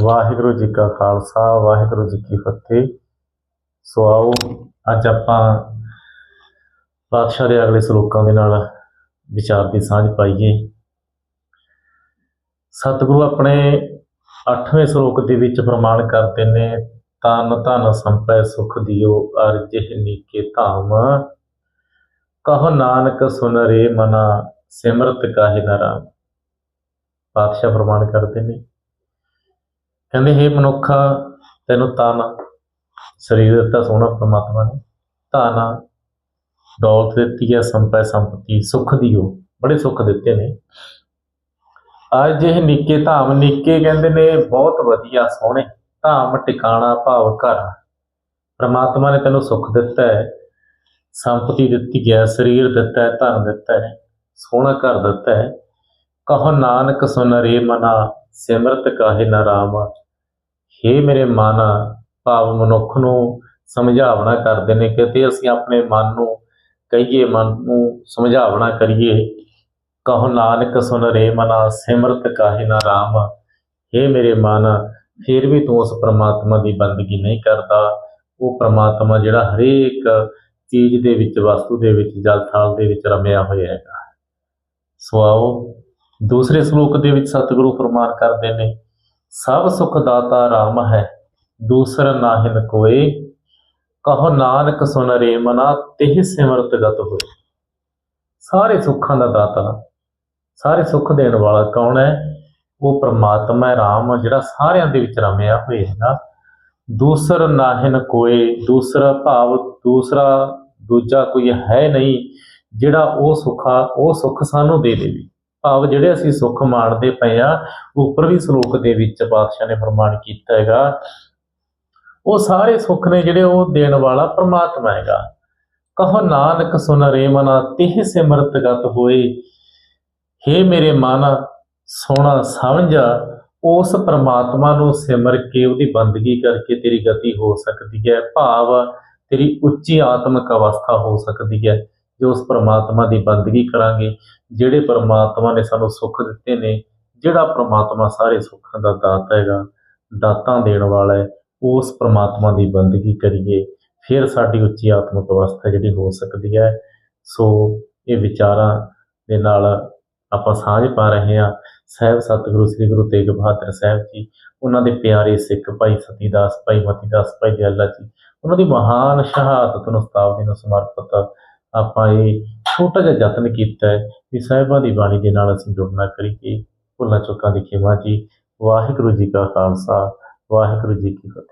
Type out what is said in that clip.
ਵਾਹਿਗੁਰੂ ਜੀ ਕਾ ਖਾਲਸਾ, ਵਾਹਿਗੁਰੂ ਜੀ ਕੀ ਫਤਿਹ। ਸੋ ਆਓ, ਅੱਜ ਆਪਾਂ ਪਾਤਸ਼ਾਹ ਦੇ ਅਗਲੇ ਸ਼ਲੋਕਾਂ ਦੇ ਨਾਲ ਵਿਚਾਰ ਦੀ ਸਾਂਝ ਪਾਈਏ। ਸਤਿਗੁਰੂ ਆਪਣੇ 8ਵੇਂ ਸ਼ਲੋਕ ਦੇ ਵਿੱਚ ਪ੍ਰਮਾਣ ਕਰਦੇ ਨੇ, ਤਨ ਧਨ ਸੰਪੈ ਸੁਖ ਦਿਓ ਅਰਜਿਹ ਨੀਕੇ ਧਾਮ। ਕਹੋ ਨਾਨਕ ਸੁਨ ਰੇ ਮਨਾ, ਸਿਮਰਤ ਕਾਹਿ ਨਾ ਰਾਮ। ਪਾਤਸ਼ਾਹ ਪ੍ਰਮਾਣ ਕਰਦੇ ਨੇ। ਕਹਿੰਦੇ हे ਮਨੁੱਖ, ਤੈਨੂੰ ਤਨ ਸਰੀਰ ਦਿੱਤਾ ਸੋਹਣਾ ਪ੍ਰਮਾਤਮਾ ਨੇ ਧਨ ਦੌਲਤ ਦਿੱਤੀ ਹੈ, ਸੰਪੈ ਸੰਪਤੀ, ਸੁਖ ਦਿਓ। ਬੜੇ ਸੁੱਖ ਦਿੱਤੇ ਨੇ। ਅੱਜ ਇਹ ਨਿੱਕੇ ਧਾਮ, ਨਿੱਕੇ ਕਹਿੰਦੇ ਨੇ, ਬਹੁਤ ਵਧੀਆ, ਸੋਹਣੇ ਧਾਮ, ਟਿਕਾਣਾ, ਭਾਵ ਘਰ। ਪ੍ਰਮਾਤਮਾ ਨੇ ਤੈਨੂੰ ਸੁੱਖ ਦਿੱਤਾ ਹੈ, ਸੰਪਤੀ ਦਿੱਤੀ ਹੈ, ਸਰੀਰ ਦਿੱਤਾ ਹੈ, ਧਨ ਦਿੱਤਾ ਹੈ, ਸੋਹਣਾ ਘਰ ਦਿੱਤਾ ਹੈ। ਕਹੋ, ਨਾਨਕ ਸੁਨ ਰੇ ਮਨਾ, ਸਿਮਰਤ ਕਾਹੇ ਨਾ ਰਾਮ। ਹੇ ਮੇਰੇ ਮਨ ਭਾਵ ਮਨੁੱਖ ਨੂੰ ਸਮਝਾਵਣਾ ਕਰਦੇ ਨੇ ਕਿਤੇ ਅਸੀਂ ਆਪਣੇ ਮਨ ਨੂੰ ਕਹੀਏ, ਮਨ ਨੂੰ ਸਮਝਾਵਣਾ ਕਰੀਏ। ਕਹੋ ਨਾਨਕ ਸੁਨ ਰੇ ਮਨਾ, ਸਿਮਰਤ ਕਾਹੇ ਨਾ ਰਾਮ। ਹੇ ਮੇਰੇ ਮਨ, ਫਿਰ ਵੀ ਤੂੰ ਉਸ ਪ੍ਰਮਾਤਮਾ ਦੀ ਬੰਦਗੀ ਨਹੀਂ ਕਰਦਾ। ਉਹ ਪ੍ਰਮਾਤਮਾ ਜਿਹੜਾ ਹਰੇਕ ਚੀਜ਼ ਦੇ ਵਿੱਚ, ਵਸਤੂ ਦੇ ਵਿੱਚ, ਜਲ ਥਾਲ ਦੇ ਵਿੱਚ ਰਮਿਆ ਹੋਇਆ ਹੈਗਾ। ਸੋ ਆਓ, ਦੂਸਰੇ ਸ਼ਲੋਕ ਦੇ ਵਿੱਚ ਸਤਿਗੁਰੂ ਫਰਮਾਨ ਕਰਦੇ ਨੇ ਸਭ ਸੁਖ ਦਾਤਾ ਰਾਮ ਹੈ, ਦੂਸਰ ਨਾਹਿਨ ਕੋਏ। ਕਹੋ ਨਾਨਕ ਸੁਨ ਰੇ ਮਨਾ ਤਿਹ ਸਿਮਰਤ ਗਤ ਹੋਏ। ਸਾਰੇ ਸੁੱਖਾਂ ਦਾ ਦਾਤਾ, ਸਾਰੇ ਸੁੱਖ ਦੇਣ ਵਾਲਾ ਕੌਣ ਹੈ? ਉਹ ਪ੍ਰਮਾਤਮਾ ਹੈ ਰਾਮ, ਜਿਹੜਾ ਸਾਰਿਆਂ ਦੇ ਵਿੱਚ ਰਮਿਆ ਹੋਇਆ ਹੈਗਾ ਦੂਸਰ ਨਾਹਿਨ ਕੋਏ, ਦੂਸਰਾ ਭਾਵ, ਦੂਸਰਾ, ਦੂਜਾ ਕੋਈ ਹੈ ਨਹੀਂ, ਜਿਹੜਾ ਉਹ ਸੁੱਖਾ, ਉਹ ਸੁੱਖ ਸਾਨੂੰ ਦੇ ਦੇਵੇ। ਭਾਵ ਜਿਹੜੇ ਅਸੀਂ ਸੁੱਖ ਮਾਣਦੇ ਪਏ ਆ ਉੱਪਰਲੀ ਸ਼ਲੋਕ ਦੇ ਵਿੱਚ ਪਾਤਸ਼ਾਹ ਨੇ ਫਰਮਾਨ ਕੀਤਾ ਹੈਗਾ, ਉਹ ਸਾਰੇ ਸੁੱਖ ਨੇ ਜਿਹੜੇ ਉਹ ਦੇਣ ਵਾਲਾ ਪ੍ਰਮਾਤਮਾ ਹੈਗਾ। ਕਹੋ ਨਾਨਕ ਸੁਨ ਰੇ ਮਨਾ, ਤਿਹ ਸਿਮਰਤਗਤ ਹੋਏ। ਹੇ ਮੇਰੇ ਮਨ ਸੋਣਾ ਸਮਝ, ਉਸ ਪ੍ਰਮਾਤਮਾ ਨੂੰ ਸਿਮਰ ਕੇ ਉਹਦੀ ਬੰਦਗੀ ਕਰਕੇ ਤੇਰੀ ਗਤੀ ਹੋ ਸਕਦੀ ਹੈ, ਭਾਵ ਤੇਰੀ ਉੱਚੀ ਆਤਮਿਕ ਅਵਸਥਾ ਹੋ ਸਕਦੀ ਹੈ। ਜੇ ਉਸ ਪਰਮਾਤਮਾ ਦੀ ਬੰਦਗੀ ਕਰਾਂਗੇ। ਜਿਹੜੇ ਪਰਮਾਤਮਾ ਨੇ ਸਾਨੂੰ ਸੁੱਖ ਦਿੱਤੇ ਨੇ, ਜਿਹੜਾ ਪਰਮਾਤਮਾ ਸਾਰੇ ਸੁੱਖਾਂ ਦਾ ਦਾਤਾ ਹੈਗਾ, ਦਾਤਾਂ ਦੇਣ ਵਾਲਾ ਹੈ, ਉਸ ਪਰਮਾਤਮਾ ਦੀ ਬੰਦਗੀ ਕਰੀਏ। ਫਿਰ ਸਾਡੀ ਉੱਚੀ ਆਤਮਿਕ ਅਵਸਥਾ ਜਿਹੜੀ ਹੋ ਸਕਦੀ ਹੈ। ਸੋ ਇਹ ਵਿਚਾਰਾਂ ਦੇ ਨਾਲ ਆਪਾਂ ਸਾਂਝ ਪਾ ਰਹੇ ਹਾਂ। ਸਾਹਿਬ ਸਤਿਗੁਰੂ, ਸ੍ਰੀ ਗੁਰੂ ਤੇਗ ਬਹਾਦਰ ਸਾਹਿਬ ਜੀ, ਉਹਨਾਂ ਦੇ ਪਿਆਰੇ ਸਿੱਖ ਭਾਈ ਸਤੀਦਾਸ ਭਾਈ, ਮਤੀਦਾਸ ਭਾਈ ਦਿਆਲਾ ਜੀ, ਉਹਨਾਂ ਦੀ ਮਹਾਨ ਸ਼ਹਾਦਤ ਨੂੰ ਉਸਤਾਦ ਨੂੰ ਸਮਰਪਿਤ ਆਪਾਂ ਇਹ ਛੋਟਾ ਜਿਹਾ ਯਤਨ ਕੀਤਾ ਹੈ ਵੀ ਸਾਹਿਬਾਂ ਦੀ ਬਾਣੀ ਦੇ ਨਾਲ ਅਸੀਂ ਜੁੜਨਾ ਕਰੀਏ। ਭੁੱਲਾਂ ਚੁੱਕਾਂ ਦੀ ਖਿਮਾ ਜੀ, ਵਾਹਿਗੁਰੂ ਜੀ ਕਾ ਖਾਲਸਾ, ਵਾਹਿਗੁਰੂ ਜੀ ਕੀ ਫਤਿਹ।